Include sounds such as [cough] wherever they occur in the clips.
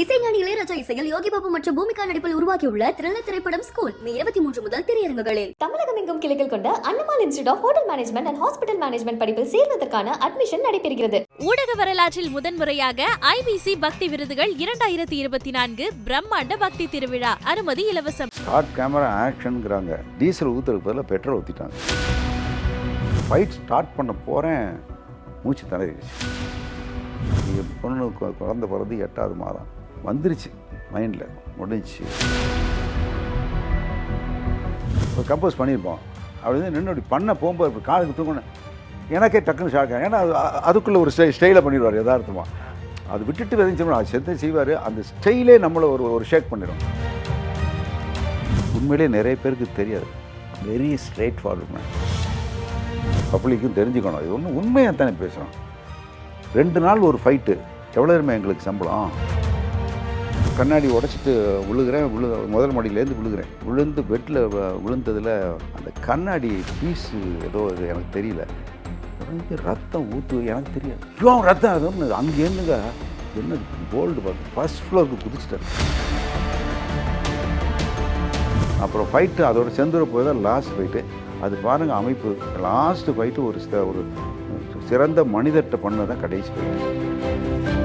இசைஞானி இளையராஜா இசையில் யோகி பாபு மற்றும் பூமிகா நடிப்பில் உருவாகியுள்ள த்ரில்லர் திரைப்படம் ஸ்கூல் மே இருபத்தி மூன்று முதல் திரையரங்குகளில் தமிழகம் எங்கும் கிளைகள் கொண்ட Annamalai institute of hotel management and hospital management படிப்பில் சேர்வதற்கான அட்மிஷன் நடைபெறுகிறது. ஊடக வரலாற்றில் முதன்முறையாக ஐபிசி பக்தி விருதுகள் இரண்டாயிரத்தி இருபத்தி நான்கு பிரம்மாண்ட பக்தி திருவிழா. அனுமதி இலவசம். ஸ்டார்ட் கேமரா ஆக்ஷனுங்கிறாங்க டீசல் ஊற்றுறதுக்கு பதிலாக பெட்ரோல் ஊற்றிட்டாங்க ஃபைட் ஸ்டார்ட் பண்ண போகிறேன் மூச்சு திணறிடுச்சு என் பொண்ணு குழந்தை பிறந்து எட்டாவது மாதம். வந்துருச்சு. மைண்டில் முடிஞ்சிச்சு. இப்போ கம்போஸ் பண்ணியிருப்போம் அப்படி வந்து நின்று அப்படி பண்ண போகும்போது இப்படி காலுக்கு தூங்கினேன். எனக்கே டக்குன்னு ஷாக் ஏன்னா அது அதுக்குள்ளே ஒரு ஸ்டை ஸ்டைலை பண்ணிடுவார் யதார்த்தமாக அது விட்டுட்டு விதைச்சோம்னா அது செத்து செய்வார். அந்த ஸ்டைலே நம்மளை ஒரு ஒரு ஷேக் பண்ணிடும். உண்மையிலே நிறைய பேருக்கு தெரியாது. வெரி ஸ்ட்ரெயிட் ஃபார்வர்ட் மேன் பப்ளிக்கும் தெரிஞ்சுக்கணும். இது ஒன்றும் உண்மையாக தானே பேசுகிறோம் ரெண்டு நாள் ஒரு ஃபைட்டு எவ்வளோ எங்களுக்கு சம்பளம்? கண்ணாடி உடச்சிட்டு விழுகிறேன் விழு முதல் மாடியிலேருந்து விழுகிறேன். விழுந்து பெட்டில் விழுந்ததில் அந்த கண்ணாடி பீஸு ஏதோ இது எனக்கு தெரியல. ரத்தம் ஊற்று எனக்கு தெரியாது. ஐயோ ரத்தம்? அதுன்னு அங்கேருந்துங்க என்ன கோல்டு பார்த்து ஃபர்ஸ்ட் ஃப்ளோருக்கு குதிச்சிட்டாரு அப்புறம் ஃபைட்டு அதோட செந்துர போய் தான் லாஸ்ட் ஃபைட்டு அது பாருங்கள் அமைப்பு. லாஸ்ட்டு ஃபைட்டு ஒரு ஒரு சிறந்த மனிதர்கிட்ட பண்ணதான் கடைசி ஃபைட்டு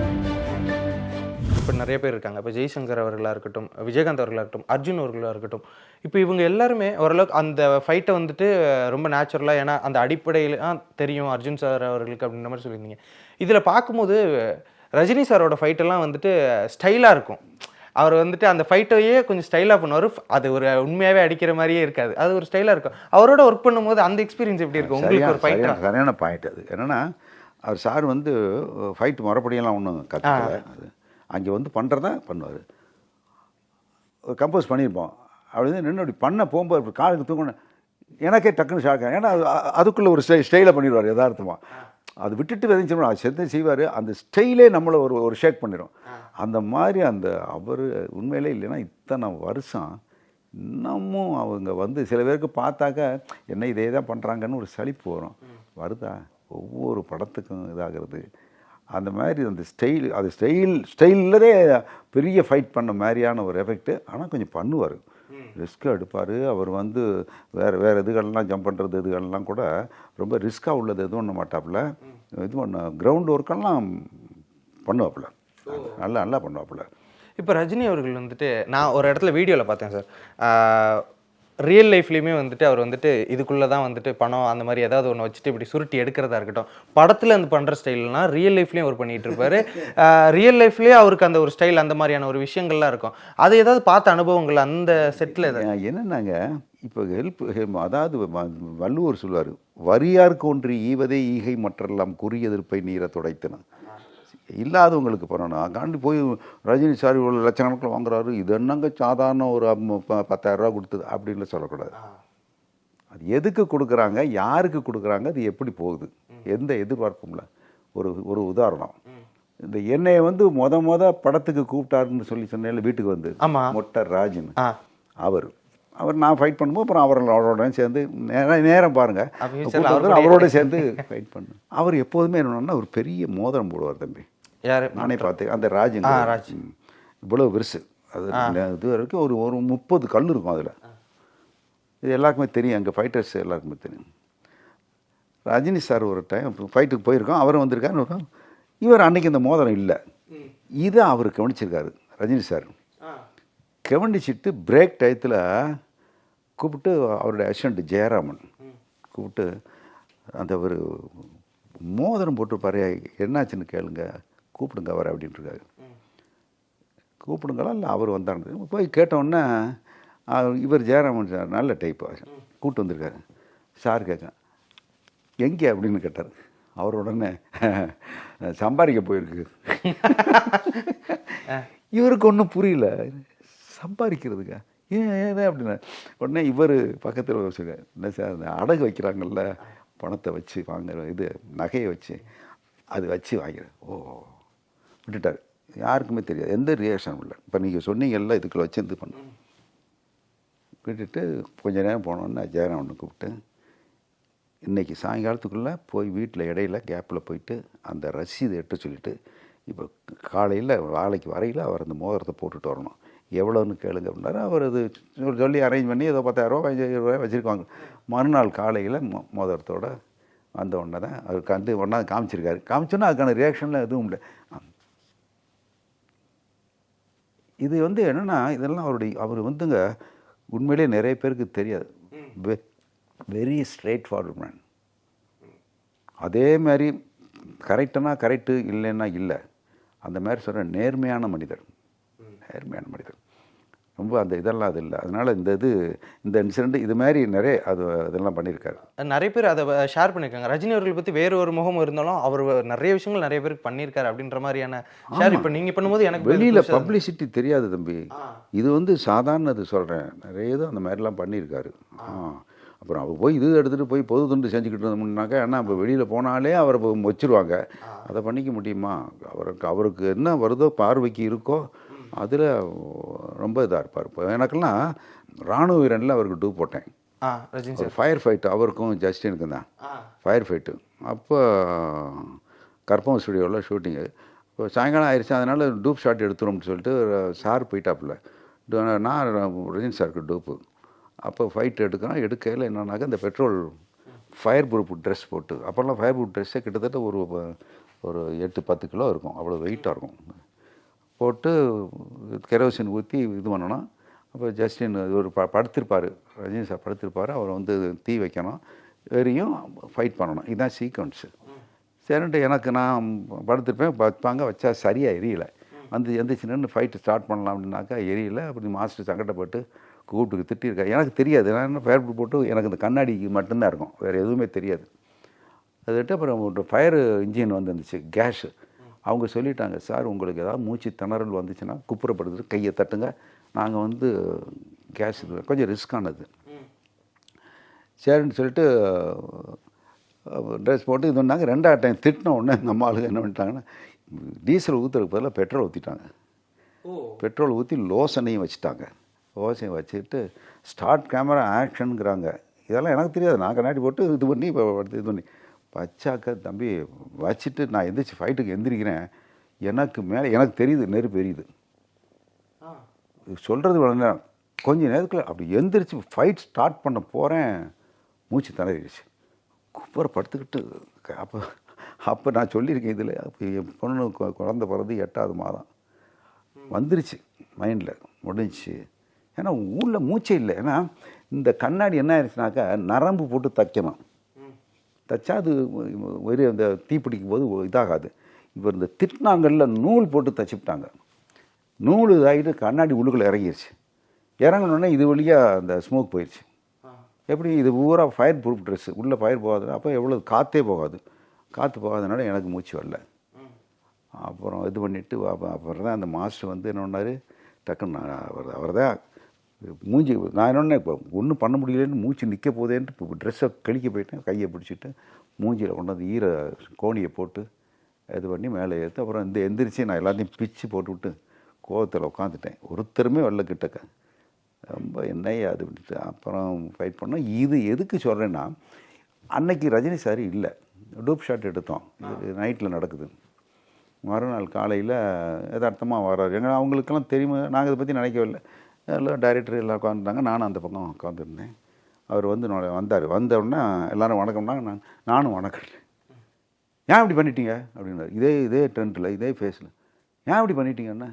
இப்போ நிறைய பேர் இருக்காங்க. இப்போ ஜெய்சங்கர் அவர்களாக இருக்கட்டும் விஜயகாந்த் அவர்களாக இருக்கட்டும் அர்ஜுன் அவர்களாக இருக்கட்டும். இப்போ இவங்க எல்லாருமே ஓரளவுக்கு அந்த ஃபைட்டை வந்துட்டு ரொம்ப நேச்சுரலாக ஏன்னா அந்த அடிப்படையில் தெரியும் அர்ஜுன் சார் அவர்களுக்கு அப்படின்ற மாதிரி சொல்லியிருந்தீங்க. இதில் பார்க்கும்போது ரஜினி சாரோட ஃபைட்டெல்லாம் வந்துட்டு ஸ்டைலாக இருக்கும். அவர் வந்துட்டு அந்த ஃபைட்டையே கொஞ்சம் ஸ்டைலாக பண்ணுவார். அது ஒரு உண்மையாகவே அடிக்கிற மாதிரியே இருக்காது. அது ஒரு ஸ்டைலாக இருக்கும். அவரோட ஒர்க் பண்ணும்போது அந்த எக்ஸ்பீரியன்ஸ் எப்படி இருக்கும்? உங்களுக்கு ஒரு ஃபைட் சரியான- பாயிண்ட் அது. என்னன்னா அவர் சார் வந்து ஃபைட் முறைப்படியெல்லாம் ஒன்றும் கற்றுக்கல அது அங்கே வந்து பண்ணுறதா பண்ணுவார். கம்போஸ் பண்ணியிருப்போம் அப்படி வந்து நின்று அப்படி பண்ண போகும்போது இப்படி காலுக்கு தூங்கணும் எனக்கே டக்குன்னு ஷாக் ஏன்னா அதுக்குள்ளே ஒரு ஸ்டை ஸ்டைலை பண்ணிடுவார் யதார்த்தமாக அது விட்டுட்டு விதைச்சோம்னா அது செத்து செய்வார். அந்த ஸ்டைலே நம்மளை ஒரு ஒரு ஷேக் பண்ணிடும் அந்த மாதிரி அந்த அவர் உண்மையிலே இல்லைன்னா இத்தனை வருஷம் இன்னமும் அவங்க வந்து சில பேருக்கு பார்த்தாக்க என்ன இதே தான் பண்ணுறாங்கன்னு ஒரு சளிப்பு வரும். வருதா? ஒவ்வொரு படத்துக்கும் இதாகிறது. அந்த மாதிரி அந்த ஸ்டைல் அது ஸ்டைல் ஸ்டைல்லரே பெரிய ஃபைட் பண்ண மாதிரியான ஒரு எஃபெக்ட்டு ஆனால் கொஞ்சம் பண்ணுவார். ரிஸ்க் எடுப்பார். அவர் வந்து வேறு வேறு இதுகள்லாம் ஜம்ப் பண்ணுறது இதுகள்லாம் கூட ரொம்ப ரிஸ்க்காக உள்ளது எதுவும் பண்ண மாட்டாப்புல. இது பண்ண கிரவுண்ட் ஒர்க்கெல்லாம் பண்ணுவாப்புல. நல்லா நல்லா பண்ணுவாப்புல. இப்போ ரஜினி அவர்கள் வந்துட்டு நான் ஒரு இடத்துல வீடியோவில் பார்த்தேன் சார் ரியல் லைஃப்லேயுமே வந்துட்டு அவர் வந்துட்டு இதுக்குள்ளே தான் வந்துட்டு பணம் அந்த மாதிரி ஏதாவது ஒன்று வச்சுட்டு இப்படி சுருட்டி எடுக்கிறதா இருக்கட்டும். படத்தில் அந்த பண்ணுற ஸ்டைல்லாம் ரியல் லைஃப்லேயும் அவர் பண்ணிகிட்டு இருப்பாரு. ரியல் லைஃப்லேயே அவருக்கு அந்த ஒரு ஸ்டைல் அந்த மாதிரியான ஒரு விஷயங்கள்லாம் இருக்கும். அது ஏதாவது பார்த்த அனுபவங்கள் அந்த செட்டில் என்னன்னாங்க இப்போ ஹெல்ப் அதாவது வள்ளுவர் சொல்லுவார் வரியார்க்கு ஒன்று ஈவதே ஈகை மற்றெல்லாம் குறி எதிர்ப்பை நீரை துடைத்தன. இல்லாதவங்களுக்கு பண்ணணும். காண்டி போய் ரஜினி சார் இவ்வளோ லட்சக்கணக்கில் வாங்குறாரு. இது என்னங்க சாதாரண ஒரு அம்- ப- பத்தாயிரம் ரூபா கொடுத்தது அப்படின்னு சொல்லக்கூடாது. அது எதுக்கு கொடுக்குறாங்க? யாருக்கு கொடுக்குறாங்க? அது எப்படி போகுது? எந்த எதிர்பார்ப்பும்ல. ஒரு ஒரு உதாரணம். இந்த என்னைய வந்து மொத மொத படத்துக்கு கூப்பிட்டாருன்னு சொல்லி சொன்னேன் வீட்டுக்கு வந்து. மொட்டை ராஜன். அவர். அவர் நான் ஃபைட் பண்ணும்போது அப்புறம் அவரோட அவரோட சேர்ந்து நேரம் நேரம் பாருங்க. அப்ப future ல கூப்பிட்டு அவர் வந்து அவரோட சேர்ந்து [laughs] ஃபைட் பண்ணு. அவர் எப்போதுமே என்னன்னா ஒரு பெரிய மோதிரம் போடுவார் தம்பி. யார்? நானே பார்த்தேன். அந்த ராஜ். ம். இவ்வளவு பெருசு அது இது வரைக்கும் ஒரு ஒரு முப்பது கல் இருக்கும் அதில். இது எல்லாருக்குமே தெரியும். அங்கே ஃபைட்டர்ஸ் எல்லாருக்குமே தெரியும். ரஜினி சார் ஒரு டைம் ஃபைட்டுக்கு போயிருக்கோம். அவரும் வந்திருக்காரு. இவர் அன்னைக்கு இந்த மோதிரம் இல்லை. இதை அவர் கவனிச்சிருக்காரு ரஜினி சார். கவனிச்சிட்டு பிரேக் டயத்தில் கூப்பிட்டு அவருடைய அசிஸ்டண்ட் ஜெயராமன் கூப்பிட்டு அந்த ஒரு மோதிரம் போட்டிருப்பாரு. என்னாச்சுன்னு கேளுங்க. கூப்பிடுங்க அவரை அப்படின்ட்டுருக்காரு. கூப்பிடுங்களா? இல்லை அவர் வந்தாரு போய் கேட்டோன்னே இவர் ஜெயராமன் சார் நல்ல டைப் கூப்பிட்டு வந்திருக்காரு. சார் கேட்க எங்கே அப்படின்னு கேட்டார். அவர் உடனே சம்பாதிக்க போயிருக்கு. இவருக்கு ஒன்றும் புரியல. சம்பாதிக்கிறதுக்கா? ஏன் ஏன் அப்படின்னா. உடனே இவர் பக்கத்தில் வச்சுருக்காரு என்ன சார் அந்த அடகு வைக்கிறாங்கல்ல பணத்தை வச்சு வாங்குற இது நகையை வச்சு அது வச்சு வாங்கிறேன் ஓ விட்டுட்டார். யாருக்குமே தெரியாது. எந்த ரியாக்ஷனும் இல்லை. இப்போ நீங்கள் சொன்னீங்கல்ல இதுக்குள்ள வச்சு இது பண்ண. விட்டுட்டு கொஞ்ச நேரம் போனோன்னே ஜெயராமனை கூப்பிட்டு இன்றைக்கி சாயங்காலத்துக்குள்ளே போய் வீட்டில் இடையில கேப்பில் போயிட்டு அந்த ரசீது எட்டு சொல்லிட்டு இப்போ காலையில் வேலைக்கு வரையில் அவர் அந்த மோதிரத்தை போட்டுட்டு வரணும். எவ்வளோன்னு கேளுங்க அப்படின்னாரு. அவர் அது சொல்லி- சொல்லி அரேஞ்ச் பண்ணி ஏதோ பத்தாயிரரூவா பதினஞ்சாயிரம் ரூபாய் வச்சுருக்காங்க. மறுநாள் காலையில் மோ மோதிரத்தோட வந்த உடனே தான் அவருக்கு வந்து ஒன்றா காமிச்சிருக்காரு. காமிச்சோன்னா அதுக்கான ரியாக்ஷன்லாம் எதுவும் இல்லை. இது வந்து என்னென்னா இதெல்லாம் அவருடைய அவர் வந்துங்க உண்மையிலே நிறைய பேருக்கு தெரியாது. வெரி ஸ்ட்ரெயிட் ஃபார்வர்ட் மேன் அதே மாதிரி கரெக்டுனா கரெக்டு இல்லைன்னா இல்லை. அந்த மாதிரி சொல்கிற நேர்மையான மனிதர். நேர்மையான மனிதர். ரொம்ப அந்த இதெல்லாம் அது இல்லை. அதனால் இந்த இது இந்த இன்சிடெண்ட் இது மாதிரி நிறைய அது இதெல்லாம் பண்ணியிருக்காரு நிறைய பேர் அதை ஷேர் பண்ணியிருக்காங்க ரஜினி அவர்கள் பற்றி வேற ஒரு முகம் இருந்தாலும் அவர் நிறைய விஷயங்கள் நிறைய பேருக்கு பண்ணியிருக்காரு அப்படின்ற மாதிரியான ஷேர் இப்போ நீங்கள் பண்ணும்போது எனக்கு வெளியில் பப்ளிசிட்டி தெரியாது தம்பி. இது வந்து சாதாரண இது சொல்கிறேன் நிறைய இது அந்த மாதிரிலாம் பண்ணியிருக்காரு ஆ. அப்புறம் அவர் போய் இது எடுத்துகிட்டு போய் பொது தொண்டு செஞ்சுக்கிட்டு இருந்தோம்னாக்கா ஏன்னா இப்போ வெளியில் போனாலே அவரை வச்சிருவாங்க. அதை பண்ணிக்க முடியுமா? அவருக்கு அவருக்கு என்ன வருதோ பார்வைக்கு இருக்கோ அதில் ரொம்ப இதாக இருப்பார். இப்போ எனக்கெல்லாம் ராணுவ வீரனில் அவருக்கு டூ போட்டேன். ஃபயர் ஃபைட் அவருக்கும் ஜஸ்டினுக்கும் தான். ஃபயர் ஃபைட்டு அப்போ கற்பகம் ஸ்டுடியோவில் ஷூட்டிங்கு இப்போ சாயங்காலம் ஆயிடுச்சு அதனால் டூப் ஷாட் எடுத்துரும்னு சொல்லிட்டு சார் போயிட்டாப்புல. நான் ரஜினி சாருக்கு டூப்பு அப்போ ஃபைட் எடுக்கிறோம் எடுக்கையில் என்னன்னாக்கா இந்த பெட்ரோல் ஃபயர் ப்ரூஃப் ட்ரெஸ் போட்டு. அப்போல்லாம் ஃபயர் ப்ரூஃப் ட்ரெஸ்ஸே கிட்டத்தட்ட ஒரு ஒரு எட்டு பத்து கிலோ இருக்கும். அவ்வளோ வெயிட்டாக இருக்கும். போட்டு கெரோசின் ஊற்றி இது பண்ணணும். அப்போ ஜஸ்டின் ஒரு ப படுத்திருப்பார். ரஜினி சார் படுத்திருப்பார். அவர் வந்து தீ வைக்கணும். வெறியும் ஃபைட் பண்ணணும். இதுதான் சீக்வன்ஸு சரின்ட்டு எனக்கு நான் படுத்திருப்பேன். வைப்பாங்க வச்சா சரியாக எரியல. வந்து எந்திரிச்சுன்னு ஃபைட்டு ஸ்டார்ட் பண்ணலாம் அப்படின்னாக்கா எரியல. அப்படி மாஸ்டர் சங்கடப்பட்டு கூப்பிட்டு திட்டிருக்காரு எனக்கு தெரியாது. நான் என்ன ஃபயர் போட்டு எனக்கு இந்த கண்ணாடிக்கு மட்டும்தான் இருக்கும். வேறு எதுவுமே தெரியாது. அதை விட்டு அப்புறம் ஒரு ஃபயர் இன்ஜின் வந்துருந்துச்சு கேஷு அவங்க சொல்லிட்டாங்க சார் உங்களுக்கு ஏதாவது மூச்சு திணறல் வந்துச்சுன்னா குப்புறப்படுத்துட்டு கையை தட்டுங்க. நாங்கள் வந்து கேஸ் இது கொஞ்சம் ரிஸ்க்கானது சரின்னு சொல்லிட்டு ட்ரெஸ் போட்டு இது பண்ணாங்க. ரெண்டாவது டைம் திட்டின உடனே நம்ம ஆளுங்க என்ன பண்ணிட்டாங்கன்னா டீசல் ஊற்றுறதுக்கு பதிலாக பெட்ரோல் ஊற்றிட்டாங்க பெட்ரோல் ஊற்றி லோசனையும் வச்சுட்டாங்க. லோசனையும் வச்சுட்டு ஸ்டார்ட் கேமரா ஆக்ஷனுங்கிறாங்க இதெல்லாம் எனக்கு தெரியாது. நான் கண்ணாடி போட்டு இது பண்ணி இப்போ இது பண்ணி. வச்சாக்க தம்பி வச்சுட்டு நான் எந்திரிச்சு ஃபைட்டுக்கு எந்திரிக்கிறேன். எனக்கு மேலே எனக்கு தெரியுது நெருப்பு எரியுது. சொல்கிறது உடனே கொஞ்ச நேரத்தில் அப்படி எந்திரிச்சு ஃபைட் ஸ்டார்ட் பண்ண போகிறேன் மூச்சு திணறிடுச்சு குப்பரை படுத்துக்கிட்டு அப்போ அப்போ நான் சொல்லியிருக்கேன் இதில் அப்போ என் பொண்ணு குழந்த பிறந்து எட்டாவது மாதம். வந்துருச்சு மைண்டில் முடிஞ்சுச்சு. ஏன்னா ஊரில் மூச்சே இல்லை. ஏன்னா இந்த கண்ணாடி என்ன ஆயிடுச்சுனாக்கா நரம்பு போட்டு தைக்கணும். தைச்சா அது ஒரு அந்த தீப்பிடிக்கும் போது இதாகாது. இப்போ இந்த திட்டினாங்கல்ல நூல் போட்டு தைச்சிவிட்டாங்க நூல் இதாகிட்டு கண்ணாடி உள்ளுக்குள்ளே இறங்கிருச்சு. இறங்கினோடனே இது வழியாக அந்த ஸ்மோக் போயிடுச்சு எப்படி இது பூரா ஃபயர் ப்ரூஃப் ட்ரெஸ்ஸு உள்ளே ஃபயர் போகாது அப்போ எவ்வளோ காற்றே போகாது. காற்று போகாதனால எனக்கு மூச்சு வரல. அப்புறம் இது பண்ணிவிட்டு அப்புறம் தான் அந்த மாஸ்டர் வந்து என்ன பண்ணார்? டக்குன்னு அவர் அவர் தான் மூஞ்சி நான் என்னென்ன இப்போ ஒன்றும் பண்ண முடியலன்னு மூச்சு நிற்க போதேன்ட்டு இப்போ ட்ரெஸ்ஸை கழிக்க போயிட்டேன். கையை பிடிச்சிட்டு மூஞ்சியில் கொண்டாந்து ஈர கோணியை போட்டு இது பண்ணி மேலே ஏற்று அப்புறம் இந்த எந்திரிச்சு நான் எல்லாத்தையும் பிச்சு போட்டு விட்டு கோவத்தில் உட்காந்துட்டேன் ஒருத்தருமே வரல கிட்டக்க. ரொம்ப என்னையா அது பண்ணிட்டு அப்புறம் ஃபைட் பண்ணோம். இது எதுக்கு சொல்கிறேன்னா அன்னைக்கு ரஜினி சார் இல்லை. டூப் ஷாட் எடுத்தோம். இது நைட்டில் நடக்குது. மறுநாள் காலையில் எதார்த்தமாக வர்றாரு ஏன்னா அவங்களுக்கெல்லாம் தெரியுமா? நாங்கள் இதை பற்றி நினைக்கவே இல்லை. எல்லாம் டைரக்டர் எல்லாம் உட்காந்துருந்தாங்க நானும் அந்த பக்கம் உட்காந்துருந்தேன் அவர் வந்து வந்தார். வந்தவுடனே எல்லோரும் வணக்கம்னாங்க நான் நானும் வணக்கம். ஏன் இப்படி பண்ணிட்டீங்க? அப்படின்னாரு. இதே இதே ட்ரெண்டில் இதே ஃபேஸில் ஏன் இப்படி பண்ணிட்டீங்கன்னா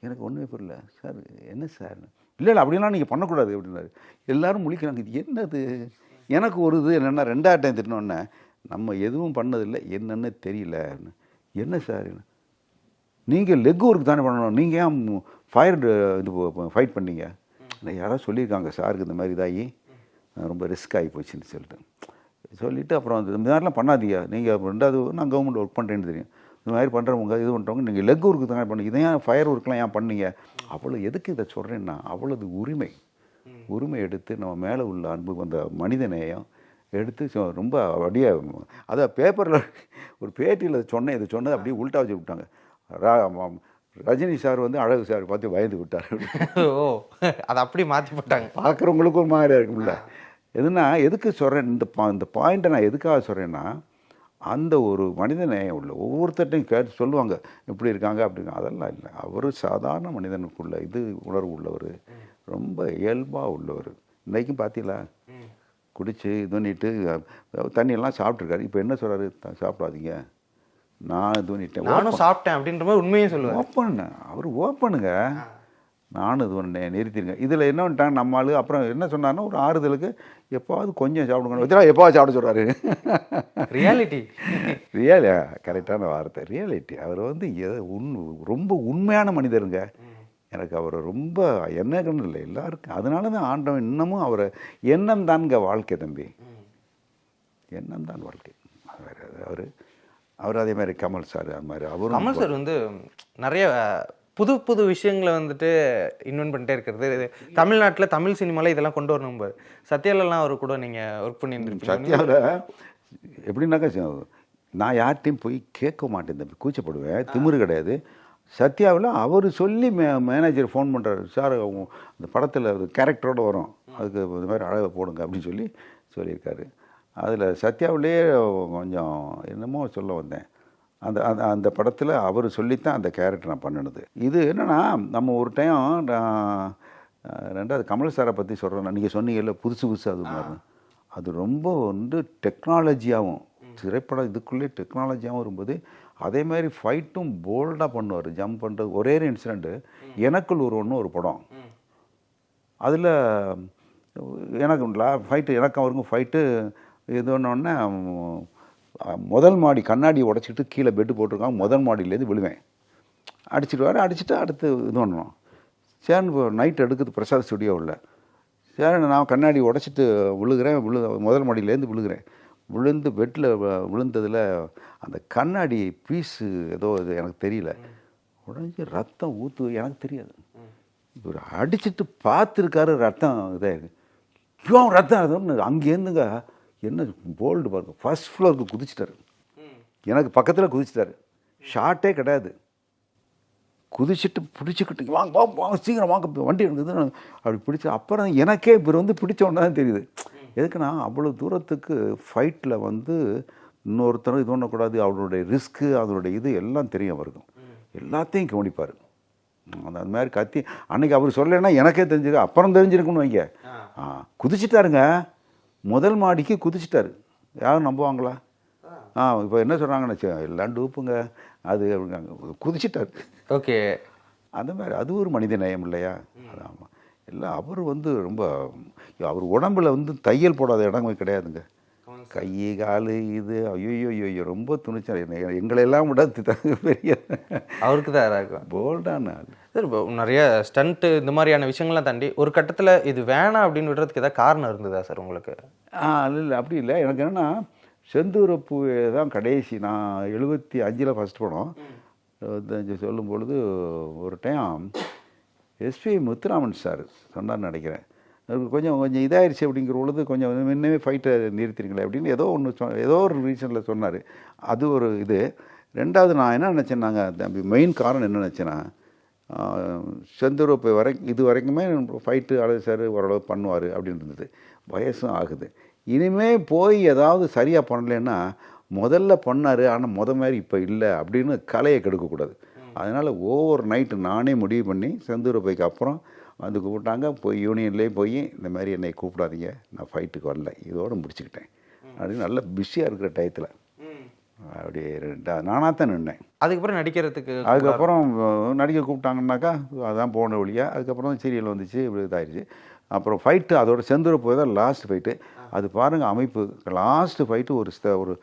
எனக்கு ஒன்றுமே புரியல. சார் என்ன சார்? இல்லை இல்லை அப்படிலாம் நீங்கள் பண்ணக்கூடாது அப்படின்னாரு. எல்லோரும் முழிக்கிறாங்க. இது என்னது? எனக்கு ஒரு இது என்னென்னா ரெண்டாவது டைம் திட்டினோடனே நம்ம எதுவும் பண்ணதில்லை. என்னன்னு தெரியல. என்ன சார்? நீங்கள் லெக் ஒர்க் தானே பண்ணணும். நீங்கள் ஏன் ஃபயர் இது ஃபைட் பண்ணீங்க? நான் யாராவது சொல்லியிருக்காங்க சாருக்கு இந்த மாதிரி இதாகி. ரொம்ப ரிஸ்க் ஆகி போச்சுன்னு சொல்லிட்டு. சொல்லிவிட்டு அப்புறம் அந்த இந்த மாதிரிலாம் பண்ணாதீங்க. நீங்கள் ரெண்டாவது நான் கவர்மெண்ட் ஒர்க் பண்ணுறேன்னு தெரியும். இந்த மாதிரி பண்ணுறவங்க இது பண்ணுறவங்க நீங்கள் லெக் ஒர்க்கு தானே பண்ணி இதை ஏன் ஃபயர் ஒர்க்லாம் ஏன் பண்ணீங்க? அவ்வளோ எதுக்கு இதை சொல்கிறேன்னா அவ்வளோது உரிமை. உரிமை எடுத்து நம்ம மேலே உள்ள அன்பு அந்த மனித நேயம் எடுத்து ரொம்ப அப்படியே அதை பேப்பரில் ஒரு பேட்டியில் சொன்னேன். இதை சொன்னது அப்படியே உல்ட்டா வச்சு விட்டாங்க. ரஜினி சார் வந்து அழகு சார் பார்த்து பயந்து விட்டார். ஓ அதை அப்படி மாற்றி போட்டாங்க. பார்க்குறவங்களுக்கும் ஒரு மாதிரியா இருக்கும்ல எதுனா எதுக்கு சொல்கிறேன் இந்த பா இந்த பாயிண்ட்டை நான் எதுக்காக சொல்கிறேன்னா அந்த ஒரு மனித நேயம் உள்ள ஒவ்வொருத்தட்டையும் கேட்டு சொல்லுவாங்க இப்படி இருக்காங்க? அப்படி இருக்காங்க அதெல்லாம் இல்லை. அவர் சாதாரண மனிதனுக்குள்ள இது உணர்வு உள்ளவர். ரொம்ப இயல்பாக உள்ளவர். இன்றைக்கும் பார்த்தீங்களா குடிச்சு இது பண்ணிட்டு தண்ணியெல்லாம் சாப்பிட்ருக்காரு இப்போ என்ன சொல்கிறாரு சாப்பிடாதீங்க. நான் இது பண்ணிட்டேன். நானும் சாப்பிட்டேன் அப்படின்ற மாதிரி உண்மையே சொல்லுவேன் ஓப்பன் அவர் ஓப்பனுங்க நானும் இது பண்ணேன் நிறுத்திருங்க இதில் என்ன பண்ணிட்டாங்க? நம்ம ஆளு. அப்புறம் என்ன சொன்னார்னா ஒரு ஆறுதலுக்கு எப்பாவது கொஞ்சம் சாப்பிடுங்க வச்சா எப்பாவது சாப்பிட சொல்கிறாரு ரியாலிட்டி ரியல் கரெக்டான வார்த்தை. ரியாலிட்டி அவர் வந்து உண் ரொம்ப உண்மையான மனிதருங்க. எனக்கு அவர் ரொம்ப என்னன்னு இல்லை. எல்லாருக்கும். அதனால தான் ஆண்டவன் இன்னமும் அவரை எண்ணம் தான்ங்க வாழ்க்கை தம்பி. எண்ணம் தான் வாழ்க்கை. அவர் அவர் அவர் அதே மாதிரி கமல் சார் அது மாதிரி. அவரும் கமல் சார் வந்து நிறைய புது புது விஷயங்களை வந்துட்டு இன்வென்ட் பண்ணிட்டே இருக்கிறது. இது தமிழ்நாட்டில் தமிழ் சினிமாவில் இதெல்லாம் கொண்டு வரணும் பாரு. சத்யாலெல்லாம் அவர் கூட நீங்கள் ஒர்க் பண்ணியிருந்துருப்பீங்க. சத்யாவில் எப்படின்னாக்கா நான் யார்கிட்டையும் போய் கேட்க மாட்டேன் தம்பி கூச்சப்படுவேன். திமிரு கிடையாது. சத்யாவில் அவர் சொல்லி மே மேனேஜர் ஃபோன் பண்ணுறாரு சார் அந்த படத்தில் கேரக்டரோடு வரும். அதுக்கு இந்த மாதிரி அழகை போடுங்க அப்படின்னு சொல்லி சொல்லியிருக்காரு. அதில் சத்யாவிலேயே கொஞ்சம் என்னமோ சொல்ல வந்தேன். அந்த அந்த அந்த படத்தில் அவர் சொல்லித்தான் அந்த கேரக்டர் நான் பண்ணினது. இது என்னென்னா நம்ம ஒரு டைம் நான், ரெண்டாவது கமல் சாரை பற்றி சொல்கிறேன் நீங்கள் சொன்னீங்கல்ல புதுசு புதுசு அது மாதிரி. அது ரொம்ப வந்து டெக்னாலஜியாகவும் திரைப்படம் இதுக்குள்ளே டெக்னாலஜியாகவும் இருக்கும்போது அதே மாதிரி ஃபைட்டும் போல்டாக பண்ணுவார். ஜம்ப் பண்ணுறது ஒரே ஒரு இன்சிடெண்ட்டு எனக்குள் ஒரு ஒன்று ஒரு படம். அதில் எனக்கு ஃபைட்டு எனக்கு அவருக்கும் ஃபைட்டு இது முதல் மாடி கண்ணாடி உடச்சிக்கிட்டு கீழே பெட்டு போட்டிருக்காங்க முதல் மாடியிலேருந்து விழுவேன். அடிச்சிடுவார் அடிச்சுட்டு அடுத்து இது பண்ணணும் சேர்னு நைட் எடுக்குது பிரசாத் ஸ்டுடியோவில் சேரன் நான் கண்ணாடி உடச்சிட்டு விழுகிறேன் விழு முதல் மாடியிலேருந்து விழுகிறேன். விழுந்து பெட்டில் விழுந்ததில் அந்த கண்ணாடி பீஸு ஏதோ இது எனக்கு தெரியல. உடஞ்சி ரத்தம் ஊற்று எனக்கு தெரியாது. இவர் அடிச்சிட்டு பார்த்துருக்காரு ரத்தம் இதாயிருக்கு. ஐயோ ரத்தம் அதுன்னு அங்கேருந்துங்க என்ன போல்டு பாருங்க. ஃபர்ஸ்ட் ஃப்ளோருக்கு குதிச்சிட்டாரு. எனக்கு பக்கத்தில் குதிச்சிட்டாரு. ஷார்ட்டே கிடையாது. குதிச்சுட்டு பிடிச்சிக்கிட்டு வாங்க வா வாங்க சீக்கிரம் வாங்க. வண்டி இருந்தது அப்படி பிடிச்சி அப்புறம் எனக்கே இவர் வந்து பிடிச்ச ஒன்று தான் தெரியுது. எதுக்குன்னா அவ்வளோ தூரத்துக்கு ஃபைட்டில் வந்து இன்னொருத்தரும் இது பண்ணக்கூடாது. அவருடைய ரிஸ்க்கு அதனுடைய இது எல்லாம் தெரியும் அவருக்கு. எல்லாத்தையும் கவனிப்பார். அந்த அந்த மாதிரி கத்தி அன்னைக்கு அவர் சொல்லலைன்னா எனக்கே தெரிஞ்சிருக்கு. அப்புறம் தெரிஞ்சிருக்குன்னு வைங்க. குதிச்சிட்டாருங்க. முதல் மாடிக்கு குதிச்சிட்டாரு. யாரும் நம்புவாங்களா? ஆ. இப்போ என்ன சொல்கிறாங்கன்னு எல்லாம் டூப்புங்க அது குதிச்சிட்டாரு. ஓகே. அந்த மாதிரி அது ஒரு மனித நேயம் இல்லையா? அது ஆமாம் எல்லாம் அவர் வந்து ரொம்ப அவர் உடம்புல வந்து தையல் போடாத இடமே கிடையாதுங்க. கை கால் இது ஐயோ ஐயோ ரொம்ப துணிச்சல். என்ன- எங்களையெல்லாம் விட பெரிய அவருக்கு தான் இருக்கும் போல்டான ஆள். சார் இப்போ நிறைய ஸ்டண்ட்டு இந்த மாதிரியான விஷயங்கள்லாம் தாண்டி ஒரு கட்டத்தில் இது வேணாம் அப்படின்னு விடுறதுக்கு ஏதாவது காரணம் இருந்ததா சார் உங்களுக்கு? ஆ இல்லை இல்லை அப்படி இல்லை. எனக்கு என்னென்னா செந்தூரப்பூ தான் கடைசி. நான் எழுபத்தி அஞ்சில் ஃபஸ்ட் படம் எழுபத்தஞ்சு சொல்லும் பொழுது ஒரு டைம் எஸ்பி முத்துராமன் சார் சொன்னார்னு நினைக்கிறேன். கொஞ்சம் கொஞ்சம் இதாயிருச்சு அப்படிங்கிற பொழுது கொஞ்சம் முன்னமே ஃபைட்டை நிறுத்திருங்களே அப்படின்னு ஏதோ ஒன்று சொ ஏதோ ஒரு ரீசனில் சொன்னார். அது ஒரு இது. ரெண்டாவது நான் என்ன நினச்சேன்னாங்க தம்பி மெயின் காரணம் என்ன நினச்சேன்னா செந்தூரப்பு வரை இது வரைக்குமே ஃபைட்டு அழகு சார் ஓரளவு பண்ணுவார் அப்படின்னு இருந்தது. வயசும் ஆகுது. இனிமே போய் ஏதாவது சரியாக பண்ணலைன்னா முதல்ல பண்ணார் ஆனால் முத மாதிரி இப்போ இல்லை அப்படின்னு கலையை கெடுக்கக்கூடாது. அதனால் ஒவ்வொரு நைட்டு நானே முடிவு பண்ணி செந்தூரப்பைக்கு அப்புறம் வந்து கூப்பிட்டாங்க. போய் யூனியன்லேயே போய் இந்த மாதிரி என்னை கூப்பிடாதீங்க நான் ஃபைட்டுக்கு வரல இதோடு முடிச்சுக்கிட்டேன். அப்படின்னு நல்ல பிஸியாக இருக்கிற டயத்தில் அப்படியே நானாக தான் நின்னேன். அதுக்கப்புறம் நடிக்கிறதுக்கு அதுக்கப்புறம் நடிக்க கூப்பிட்டாங்கன்னாக்கா அதான் போன வழியா. அதுக்கப்புறம் சீரியல் வந்துச்சு இப்படி இதாயிருச்சு. அப்புறம் ஃபைட்டு அதோட செந்துர போய் தான் லாஸ்ட் ஃபைட்டு அது பாருங்கள் அமைப்பு. லாஸ்ட் ஃபைட்டு ஒரு ஒரு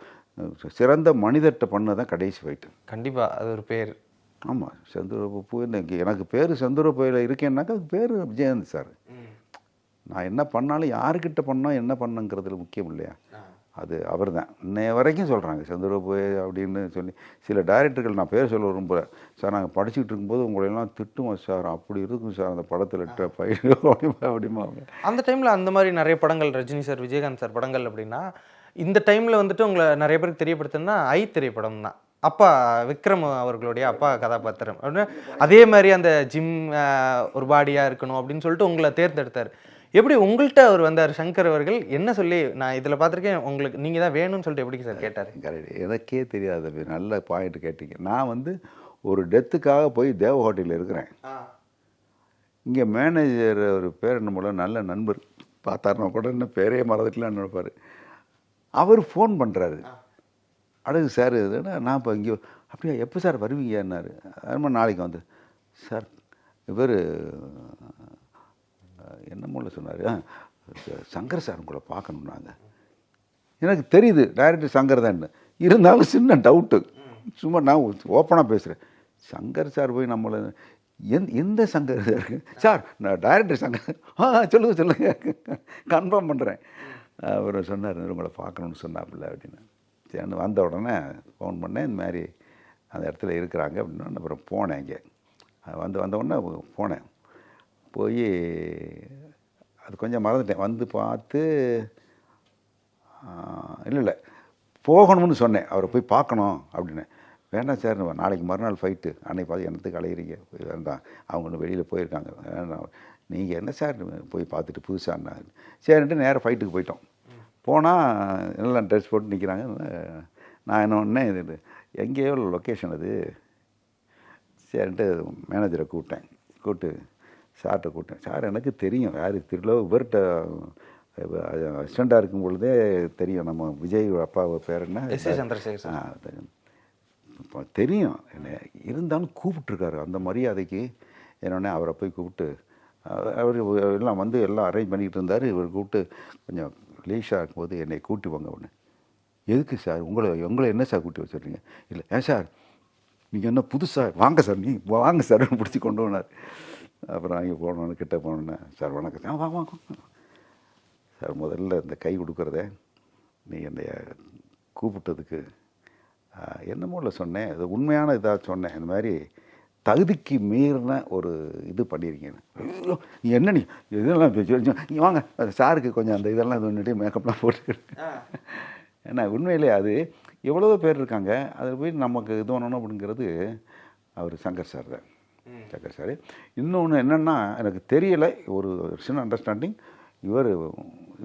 சிறந்த மனிதர்கிட்ட பண்ணது தான் கடைசி ஃபைட்டு கண்டிப்பாக அது ஒரு பேர். ஆமாம் செந்துரப்பு இன்னைக்கு எனக்கு பேர் செந்துரப்பையில் இருக்கேன்னாக்கா அதுக்கு பேர் விஜயகாந்த் சார். நான் என்ன பண்ணாலும் யாருக்கிட்ட பண்ணால் என்ன பண்ணுங்கிறதுல முக்கியம் இல்லையா? அது அவர் தான் இன்னைய வரைக்கும் சொல்கிறாங்க செந்துரப்பு அப்படின்னு சொல்லி. சில டைரக்டர்கள் நான் பேர் சொல்ல விரும்புகிறேன் சார் நாங்கள் படிச்சுக்கிட்டு இருக்கும்போது உங்களையெல்லாம் திட்டுவோம் சார்? அப்படி இருக்கும் சார் அந்த படத்தில் [laughs] அப்படிமா அந்த டைமில் அந்த மாதிரி நிறைய படங்கள் ரஜினி சார் விஜயகாந்த் சார் படங்கள் அப்படின்னா இந்த டைமில் வந்துட்டு உங்களை நிறைய பேருக்கு தெரியப்படுத்துனா ஐ திரைப்படம் தான். அப்பா விக்ரம் அவர்களுடைய அப்பா கதாபாத்திரம். அப்படின்னு அதே மாதிரி அந்த ஜிம் ஒரு பாடியாக இருக்கணும் அப்படின்னு சொல்லிட்டு உங்களை தேர்ந்தெடுத்தார். எப்படி உங்கள்கிட்ட அவர் வந்தார்? சங்கர் அவர்கள் என்ன சொல்லி நான் இதில் பார்த்துருக்கேன் உங்களுக்கு நீங்கள் தான் வேணும்னு சொல்லிட்டு எப்படி சார் கேட்டார்? கரெக்ட். எனக்கே தெரியாது. நல்ல பாயிண்ட் கேட்டீங்க. நான் வந்து ஒரு டெத்துக்காக போய் தேவ ஹோட்டலில் இருக்கிறேன். இங்கே மேனேஜர் ஒரு பேர் மூலம் நல்ல நண்பர். பார்த்தாருன்னா கூட என்ன பேரே மறந்துக்கலாம்னு நினைப்பார் அவர் ஃபோன் பண்ணுறாரு அழகு சார் இதுன்னா நான் இப்போ இங்கே அப்படியா எப்போ சார் வருவீங்கன்னாரு அது நாளைக்கு வந்து சார் இவர் என்ன சொன்னார்? சங்கர் சார் உங்களை பார்க்கணுன்னாங்க எனக்கு தெரியுது டைரக்டர் சங்கர் தான் இருந்தாலும் சின்ன டவுட்டு சும்மா நான் ஓப்பனாக பேசுகிறேன் சங்கர் சார் போய் நம்மளை எந் எந்த சங்கர் சார்? சார் நான் டைரக்டர் சங்கர். ஆ சொல்லுங்கள் சொல்லுங்கள் கன்ஃபார்ம் பண்ணுறேன் அவர் சொன்னார் உங்களை பார்க்கணுன்னு சொன்னாப்புல அப்படின்னு. சரி வந்த உடனே ஃபோன் பண்ணேன் இந்த மாதிரி அந்த இடத்துல இருக்கிறாங்க அப்படின்னு. அப்புறம் போனேன் இங்கே வந்து வந்த உடனே போனேன். போய் அது கொஞ்சம் மறந்துட்டேன். வந்து பார்த்து இல்லை இல்லை. போகணும்னு சொன்னேன். அவரை போய் பார்க்கணும் அப்படின்னு. வேண்டாம் சார் நாளைக்கு மறுநாள் ஃபைட்டு அன்னைக்கு பார்த்து என்னத்துக்கு அலையிறீங்க? போய் வேண்டாம். அவங்க ஒன்று வெளியில் போயிருக்காங்க. வேண்டாம் நீங்கள் என்ன சார் போய் பார்த்துட்டு புதுசாக சரின்ட்டு நேராக ஃபைட்டுக்கு போயிட்டோம். போனால் எல்லாம் ட்ரெஸ் போட்டு நிற்கிறாங்க நான் என்ன ஒன்றே இது எங்கேயோ லொக்கேஷன் அது. சரின்ட்டு மேனேஜரை கூப்பிட்டேன். கூப்பிட்டு சார்கிட்ட கூப்பிட்டேன். சார் எனக்கு தெரியும். யார் திருளோ இவர்கிட்ட அசிஸ்டண்ட்டாக இருக்கும் பொழுதே தெரியும். நம்ம விஜய் அப்பா பேர் என்ன? எஸ் சந்திரசேகர். இப்போ தெரியும். என்ன இருந்தாலும் கூப்பிட்ருக்காரு அந்த மரியாதைக்கு என்னொன்னே அவரை போய் கூப்பிட்டு அவர் எல்லாம் வந்து எல்லாம் அரேஞ்ச் பண்ணிக்கிட்டு இருந்தார். இவர் கூப்பிட்டு கொஞ்சம் லீஷாக இருக்கும்போது என்னை கூட்டி வாங்க ஒன்று எதுக்கு சார்? உங்களை உங்களை என்ன சார் கூட்டி வச்சுருக்கீங்க? இல்லை ஏன் சார்? நீங்கள் என்ன புதுசாக வாங்க சார். நீ வாங்க சார். பிடிச்சி கொண்டு போனார். அப்புறம் அங்கே போனோன்னு கிட்ட போனோன்னே சார் வணக்கம். சார் வாங்க வாங்க சார் முதல்ல இந்த கை கொடுக்குறத நீ என்னை கூப்பிட்டதுக்கு ஆஹ், என்னமோல சொன்னேன். அது உண்மையான இதாக சொன்னேன். இந்த மாதிரி தகுதிக்கு மீறின ஒரு இது பண்ணியிருக்கீங்க. நீ என்ன நீ? இதெல்லாம் நீ வாங்க. சாருக்கு கொஞ்சம் அந்த இதெல்லாம் இது பண்ணிட்டு மேக்கப்லாம் போட்டு ஏன்னா உண்மையிலே அது எவ்வளவோ பேர் இருக்காங்க. அதில் போய் நமக்கு இது பண்ணணும் அப்படிங்கிறது அவர் சங்கர் சார் தான். சங்கர் சார் இன்னொன்று என்னென்னா எனக்கு தெரியலை ஒரு சின்ன அண்டர்ஸ்டாண்டிங் இவர்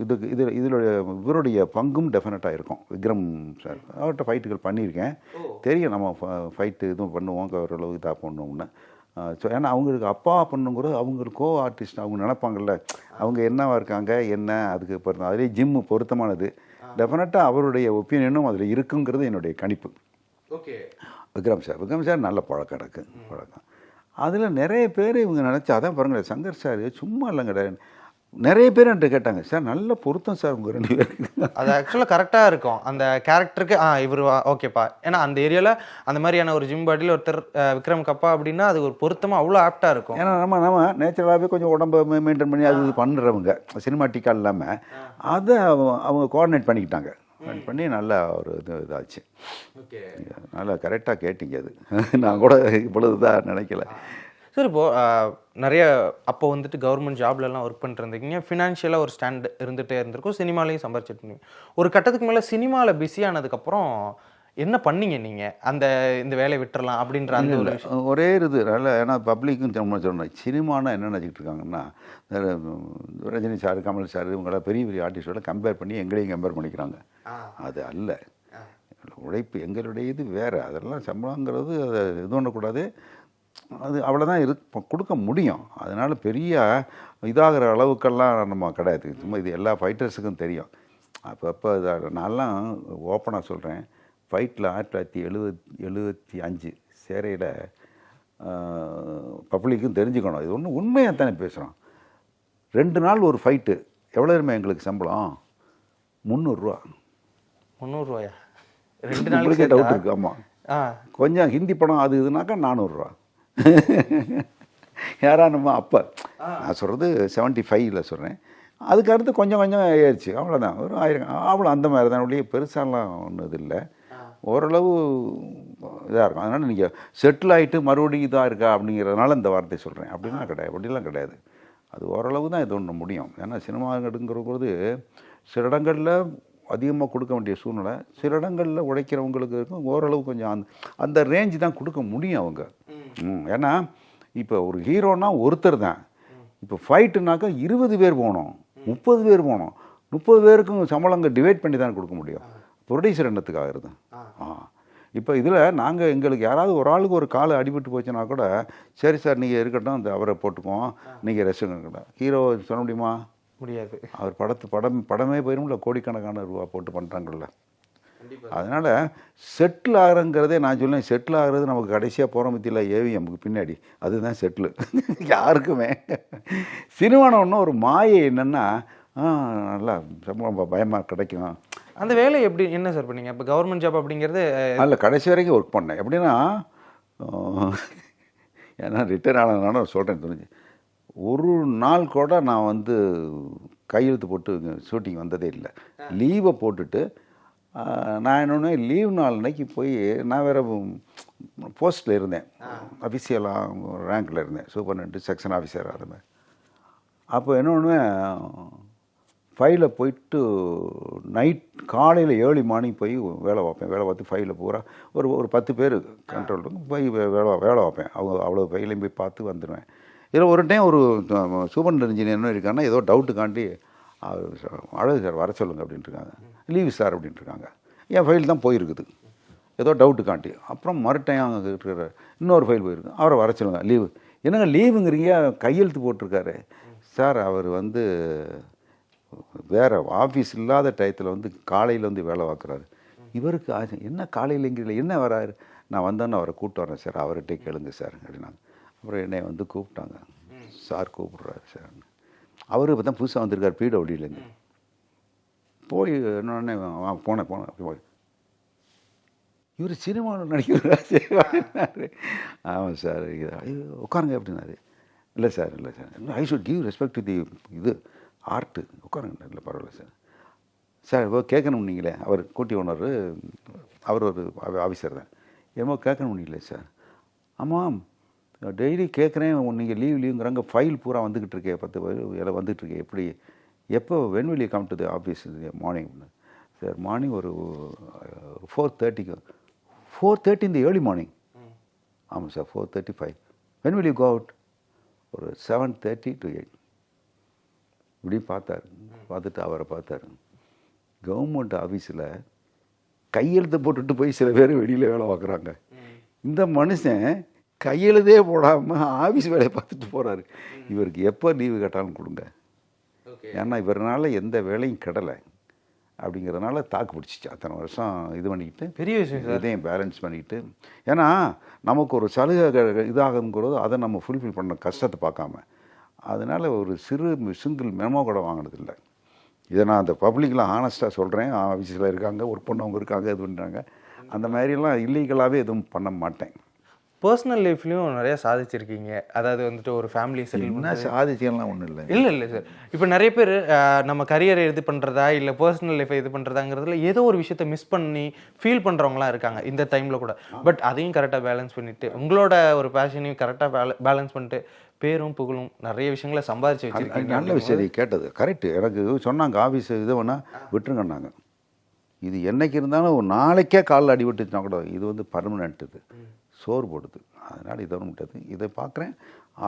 இதுக்கு இதில் இதனுடைய இவருடைய பங்கும் டெஃபினட்டாக இருக்கும். விக்ரம் சார். அவர்கிட்ட ஃபைட்டுகள் பண்ணியிருக்கேன். தெரியும் நம்ம ஃபைட்டு இதுவும் பண்ணுவோம் ஓரளவு இதாக பண்ணுவோம்னு. ஸோ ஏன்னா அவங்களுக்கு அப்பா பண்ணுங்கிறது அவங்களுக்கு கோ ஆர்டிஸ்ட் அவங்க நினைப்பாங்கல்ல. அவங்க என்னவா இருக்காங்க என்ன அதுக்கு பொருத்தம். அதுலேயே ஜிம்மு பொருத்தமானது. டெஃபினட்டாக அவருடைய ஒப்பீனியனும் அதில் இருக்குங்கிறது என்னுடைய கணிப்பு. Okay. Vikram sir. Vikram sir நல்ல பழக்கம் எனக்கு. பழக்கம். அதில் நிறைய பேர் இவங்க நினச்சா அதான் பாருங்களேன் சங்கர் சார் சும்மா இல்லைங்கடா நிறைய பேர் என்கிட்ட கேட்டாங்க சார் நல்ல பொருத்தம் சார் உங்கள் ரெண்டு பேருக்கு. அது ஆக்சுவலாக கரெக்டாக இருக்கும். அந்த கேரக்டருக்கு ஆ இவர் ஓகேப்பா ஏன்னா அந்த ஏரியாவில் அந்த மாதிரியான ஒரு ஜிம் பாடியில் ஒருத்தர் விக்ரம் கப்பா அப்படின்னா அது ஒரு பொருத்தமாக அவ்வளோ ஆப்டாக இருக்கும். ஏன்னா நம்ம நம்ம நேச்சுரலாகவே கொஞ்சம் உடம்ப மெயின்டைன் பண்ணி அது இது பண்ணுறவங்க சினிமாட்டிக்காக இல்லாமல் அதை அவங்க அவங்க கோஆர்டினேட் பண்ணிக்கிட்டாங்க. Coordinate பண்ணி நல்லா ஒரு இது இதாச்சு. ஓகே. நல்லா கரெக்டாக கேட்டீங்க அது. [laughs] நான் கூட இவ்வளவு தான் நினைக்கல. சார் இப்போ ஆஹ், நிறைய அப்போ வந்துட்டு கவர்மெண்ட் ஜாப்லலாம் ஒர்க் பண்ணிட்டு இருந்தீங்க. ஃபினான்ஷியலாக ஒரு ஸ்டாண்ட் இருந்துகிட்டே இருந்திருக்கும். சினிமாலையும் சம்பாரிச்சிட்டு இருந்தீங்க. ஒரு கட்டத்துக்கு மேலே சினிமாவில் பிஸி ஆனதுக்கப்புறம் என்ன பண்ணீங்க நீங்கள் அந்த இந்த வேலையை விட்டுறலாம் அப்படின்ற அந்த ஒரு ஒரே இது நல்ல ஏன்னா பப்ளிக்கும் சொன்னேன் சினிமானா என்ன நினச்சிக்கிட்டு இருக்காங்கன்னா ரஜினி சார் கமல் சார் இவங்களாம் பெரிய பெரிய ஆர்டிஸ்டோட கம்பேர் பண்ணி எங்களையும் கம்பேர் பண்ணிக்கிறாங்க. அது அல்ல. உழைப்பு எங்களுடைய இது வேறு. அதெல்லாம் சம்பளங்கிறது அதை இது பண்ணக்கூடாது. அது அவ்வளோதான் இரு கொடுக்க முடியும். அதனால் பெரிய இதாகிற அளவுக்கெல்லாம் நம்ம கிடையாது. சும்மா இது எல்லா ஃபைட்டர்ஸுக்கும் தெரியும். அப்பப்போ இதாக நான்லாம் ஓப்பனாக சொல்கிறேன் ஃபைட்டில் ஆயிரத்தி தொள்ளாயிரத்தி எழுபத் எழுபத்தி அஞ்சு சேரையில் பப்ளிக்கும் தெரிஞ்சுக்கணும். இது ஒன்றும் உண்மையாக தானே பேசுகிறோம் ரெண்டு நாள் ஒரு ஃபைட்டு எவ்வளோ இருமே எங்களுக்கு சம்பளம்? முந்நூறுரூவா. முந்நூறுரூவாயா? [laughs] ரெண்டு நாளைக்கு டவுட்? இருக்குது ஆமாம் கொஞ்சம் ஹிந்தி படம் அது இதுனாக்கா நானூறுரூவா. [laughs] யாரா நம்ம அப்போ நான் சொல்கிறது செவன்ட்டி ஃபைவ்ல சொல்கிறேன் அதுக்கு அடுத்து கொஞ்சம் கொஞ்சம் ஏறிச்சு அவ்வளோதான் ஒரு ஆயிரம் அவ்வளோ அந்த மாதிரி தான் ஒழிய பெருசாலாம் ஒன்றும் இது இல்லை. ஓரளவு இதாக இருக்கும். அதனால் நீங்கள் செட்டில் ஆகிட்டு மறுபடியும் இதாக இருக்கா அப்படிங்கிறதுனால இந்த வார்த்தை சொல்கிறேன் அப்படிலாம் கிடையாது. அப்படிலாம் கிடையாது. அது ஓரளவு தான் இது ஒன்று முடியும். ஏன்னா சினிமாங்கிறங்கிற சில இடங்களில் அதிகமாக கொடுக்க வேண்டிய சூழ்நிலை சில இடங்களில் உழைக்கிறவங்களுக்கு இருக்கும். ஓரளவு கொஞ்சம் அந்த அந்த ரேஞ்சு தான் கொடுக்க முடியும் அவங்க. ஏன்னா இப்போ ஒரு ஹீரோனா ஒருத்தர் தான். இப்போ ஃபைட்டுனாக்கா இருபது பேர் போகணும். முப்பது பேர் போகணும். முப்பது பேருக்கும் சம்பளங்க டிவைட் பண்ணி தான் கொடுக்க முடியும். ப்ரொடியூசர் என்னத்துக்கு ஆகுறது ஆ. இப்போ இதில் நாங்கள் எங்களுக்கு யாராவது ஒரு ஆளுக்கு ஒரு கால் அடிபட்டு போச்சுன்னா கூட சரி சார் நீங்கள் இருக்கட்டும் இந்த அவரை போட்டுக்குவோம் நீங்கள் ரெஸ்ட் இருக்கட்டும் ஹீரோ சொல்ல முடியுமா? முடியாது. அவர் படத்து படம் படமே போயிரும்ல கோடிக்கணக்கான ரூபா போட்டு பண்ணுறாங்கல்ல அதனால் செட்டில் ஆகிறங்கிறதே நான் சொல்லேன் செட்டில் ஆகிறது நமக்கு கடைசியாக போகிற மத்தியில் ஏவிஎம்க்கு பின்னாடி. அதுதான் செட்டில் யாருக்குமே. சினிமானம் ஒன்றும் ஒரு மாயை என்னென்னா நல்லா சம்பளம் பயமாக கிடைக்கும். அந்த வேலை எப்படி என்ன சார் பண்ணீங்க? இப்போ கவர்மெண்ட் ஜாப் அப்படிங்கிறது அல்ல கடைசி வரைக்கும் ஒர்க் பண்ணேன். எப்படின்னா ஏன்னா ரிட்டையர் ஆனதுனால சொல்கிறேன் தெரிஞ்சு ஒரு நாள் கூட நான் வந்து கையெழுத்து போட்டு ஷூட்டிங் வந்ததே இல்லை. லீவை போட்டுட்டு நான் என்னொன்று லீவ் நாள் அன்னைக்கு போய் நான் வேறு போஸ்ட்டில் இருந்தேன். அஃபிஷியலாக ரேங்க்கில் இருந்தேன். சூப்பர்னெண்ட் செக்ஷன் ஆஃபீஸராக இருந்தேன் அப்போ என்ன பண்ணுவேன் ஃபைலில் போயிட்டு நைட் காலையில் ஏழு மார்னிங் போய் வேலை பார்ப்பேன். வேலை பார்த்து ஃபைலில் பூரா ஒரு ஒரு பத்து பேர் கண்ட்ரோல் போய் வேலை வேலை பார்ப்பேன். அவங்க அவ்வளோ ஃபைலையும் போய் பார்த்து வந்துடுவேன் இதில் ஒரு டைம் ஒரு சூப்பர் இன்ஜினியர் இருக்காங்கன்னா ஏதோ டவுட்டு காண்டி அவர் அழகு சார் வர சொல்லுங்கள் அப்படின்ட்டு இருக்காங்க. லீவு சார் அப்படின்ட்டு இருக்காங்க. என் ஃபைல் தான் போயிருக்குது. ஏதோ டவுட்டு காட்டி அப்புறம் மறுடைம் அங்கே இருக்கிற இன்னொரு ஃபைல் போயிருக்கு. அவரை வர சொல்லுங்கள் லீவு என்னங்க லீவுங்கிறீங்க கையெழுத்து போட்டிருக்காரு. சார் அவர் வந்து வேற ஆஃபீஸ் இல்லாத டயத்தில் வந்து காலையில் வந்து வேலை பார்க்குறாரு. இவருக்கு ஆசை என்ன காலையிலங்கிறீங்களா என்ன வராரு? நான் வந்தேன்னு அவரை கூப்பிட்டு வரேன் சார் அவர்கிட்ட கேளுங்க சார் அப்படின்னாங்க. அப்புறம் என்னை வந்து கூப்பிட்டாங்க. சார் கூப்பிட்றாரு சார் அவர் இப்போ தான் புதுசாக வந்திருக்கார் பிடபிள்யூலேருந்து போய் என்னொன்னே போனேன் போனேன் போய். இவர் சினிமாவில் நடிக்கிறாரு ஆமாம் சார் இது உட்காருங்க அப்படின்னாரு. இல்லை சார் இல்லை sir I should give respect to the இது. ஆர்ட்டு. உட்காருங்க இல்லை பரவாயில்ல சார். சார் இப்போ கேட்கணும் நீங்களே. அவர் கூட்டி ஓனர் அவர் ஒரு ஆஃபீஸர் தான். என்னமோ கேட்கணும் நீங்களே சார். ஆமாம் டெய்லி கேட்குறேன் நீங்கள் லீவ் லீவுங்கிறாங்க ஃபைல் பூரா வந்துக்கிட்டு இருக்கே பத்து எல்லாம் வந்துகிட்டு இருக்கே எப்படி? எப்போ when will you come to the office morning sir morning ஒரு ஃபோர் தேர்ட்டிக்கு ஃபோர் தேர்ட்டி இந்த ஏர்லி மார்னிங் ஆமாம் sir four thirty five when will you go out ஒரு செவன் தேர்ட்டி டு எயிட் இப்படி பார்த்தாரு. பார்த்துட்டு அவரை பார்த்தாரு. கவர்மெண்ட் ஆஃபீஸில் கையெழுத்து போட்டுட்டு போய் சில பேர் வெளியில் வேலை பார்க்குறாங்க. இந்த மனுஷன் கையெழுதே போடாமல் ஆஃபீஸ் வேலையை பார்த்துட்டு போகிறாரு இவருக்கு எப்போ லீவு கேட்டாலும் கொடுங்க. ஏன்னா இவரனால எந்த வேலையும் கிடலை. அப்படிங்கிறதுனால தாக்கு பிடிச்சிச்சு. அத்தனை வருஷம் இது பண்ணிக்கிட்டு பெரிய விஷயம் இதையும் பேலன்ஸ் பண்ணிக்கிட்டு. ஏன்னா நமக்கு ஒரு சலுகை இதாகுங்கிறது அதை நம்ம ஃபுல்ஃபில் பண்ண கஷ்டத்தை பார்க்காம. அதனால் ஒரு சிறு சிங்கிள் மெமோ கூட வாங்கினதில்லை. இதை நான் அந்த பப்ளிக்கில் ஆனஸ்ட்டாக சொல்கிறேன் ஆஃபீஸில் இருக்காங்க ஒர்க் பண்ணவங்க இருக்காங்க இது பண்ணுறாங்க அந்த மாதிரிலாம் இல்லீகலாகவே எதுவும் பண்ண மாட்டேன். பர்சனல் லைஃப்லயும் நிறைய சாதிச்சிருக்கீங்க. அதாவது வந்துட்டு ஒரு ஃபேமிலி செட்டில் என்ன சாதிச்செல்லாம் ஒன்றும் இல்லை இல்ல இல்ல சார் இப்போ நிறைய பேர் நம்ம கரியரை இது பண்றதா இல்ல பர்சனல் லைஃபை இது பண்றதாங்கிறதுல ஏதோ ஒரு விஷயத்த மிஸ் பண்ணி ஃபீல் பண்றவங்களாம் இருக்காங்க இந்த டைம்ல கூட. பட் அதையும் கரெக்டாக பேலன்ஸ் பண்ணிட்டு உங்களோட ஒரு பேஷனையும் கரெக்டாக பேலன்ஸ் பண்ணிட்டு பேரும் புகழும் நிறைய விஷயங்களை சம்பாதிச்சு வச்சிருக்கீங்க நல்ல விஷயம். நீ கேட்டது கரெக்டு எனக்கு சொன்னாங்க ஆஃபீஸ் இது வேணால் விட்டுருங்கன்னாங்க இது என்னைக்கு இருந்தாலும் ஒரு நாளைக்கே காலில் அடிபட்டுச்சுன்னா கூட இது வந்து பர்மனெண்ட் இது. சோறு போடுது. அதனால் இதை முடியாது இதை பார்க்குறேன்.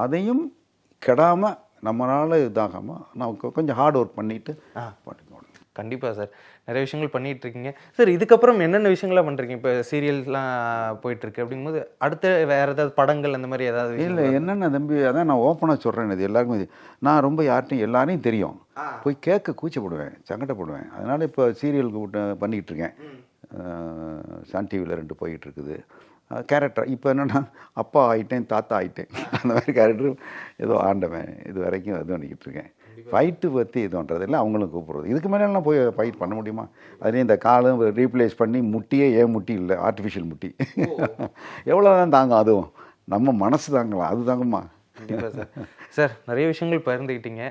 அதையும் கெடாமல் நம்மளால் இதாகாமல் நான் கொஞ்சம் ஹார்ட் ஒர்க் பண்ணிட்டு பண்ணிக்கணும் கண்டிப்பா சார். நிறைய விஷயங்கள் பண்ணிட்டு இருக்கீங்க சார் இதுக்கப்புறம் என்னென்ன விஷயங்கள்லாம் பண்றீங்க? இப்போ சீரியல்ஸ்லாம் போயிட்டு இருக்கு அப்படிங்கும்போது அடுத்து வேற ஏதாவது படங்கள் அந்த மாதிரி ஏதாவது இல்லை என்னென்ன தம்பி அதான் நான் ஓப்பனாக சொல்கிறேன் இது எல்லாருக்கும் இது. நான் ரொம்ப யார்ட்டையும் எல்லாரையும் தெரியும். போய் கேட்க கூச்சப்படுவேன் சங்கடப்படுவேன். அதனால் இப்போ சீரியலுக்கு பண்ணிக்கிட்டு இருக்கேன் சன் டிவியில் ரெண்டு போயிட்டு இருக்குது கேரக்டர் இப்போ என்னென்னா அப்பா ஆயிட்டேன் தாத்தா ஆயிட்டேன். அந்த மாதிரி கேரக்டர் ஏதோ ஆண்டவன் இது வரைக்கும் இது பண்ணிக்கிட்டு இருக்கேன் ஃபைட்டு பற்றி இது பண்ணுறது இல்லை அவங்களும் கூப்பிடுறது. இதுக்கு மேலாம் போய் ஃபைட் பண்ண முடியுமா? அதுலேயும் இந்த காலும் ரீப்ளேஸ் பண்ணி முட்டியே ஏன் முட்டி இல்லை? ஆர்டிஃபிஷியல் முட்டி. எவ்வளோ தான் தாங்கும் அதுவும்? நம்ம மனசு தாங்கலாம் அது தாங்குமா? கண்டிப்பா சார். சார் நிறைய விஷயங்கள் பகிர்ந்துக்கிட்டீங்க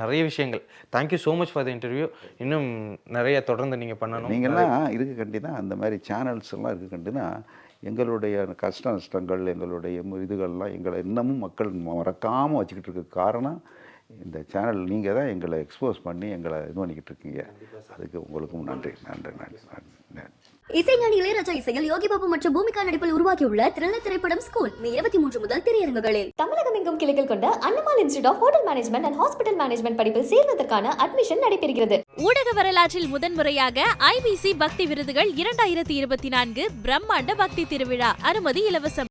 நிறைய விஷயங்கள். Thank you so much for the interview இன்னும் நிறைய தொடர்ந்து நீங்க பண்ணணும். நீங்கள்லாம் இதுக்கு கண்டி தான் அந்த மாதிரி சேனல்ஸ் எல்லாம் இருக்கு கண்டினா எங்களுடைய கஷ்ட நஷ்டங்கள் எங்களுடைய இதுகள்லாம் எங்களை இன்னமும் மக்கள் மறக்காமல் வச்சுக்கிட்டு இருக்க காரணம் இந்த சேனல் நீங்கள் தான் எங்களை எக்ஸ்போஸ் பண்ணி எங்களை இது பண்ணிக்கிட்டு இருக்கீங்க. அதுக்கு உங்களுக்கும் நன்றி. நன்றி நன்றி நன்றி இசைஞானி இளையராஜா இசையில் யோகி பாபு மற்றும் பூமிகா நடிப்பில் உருவாகியுள்ள த்ரில்லர் திரைப்படம் ஸ்கூல் மே இருபத்தி மூன்று முதல் திரையரங்குகளில். தமிழகம் எங்கும் கிளைகள் கொண்ட Annamal institute of hotel management and hospital management படிப்பில் சேர்வதற்கான அட்மிஷன் நடைபெறுகிறது. ஊடக வரலாற்றில் முதன்முறையாக ஐபிசி பக்தி விருதுகள் இரண்டாயிரத்தி இருபத்தி நான்கு பிரம்மாண்ட பக்தி திருவிழா. அனுமதி இலவசம்.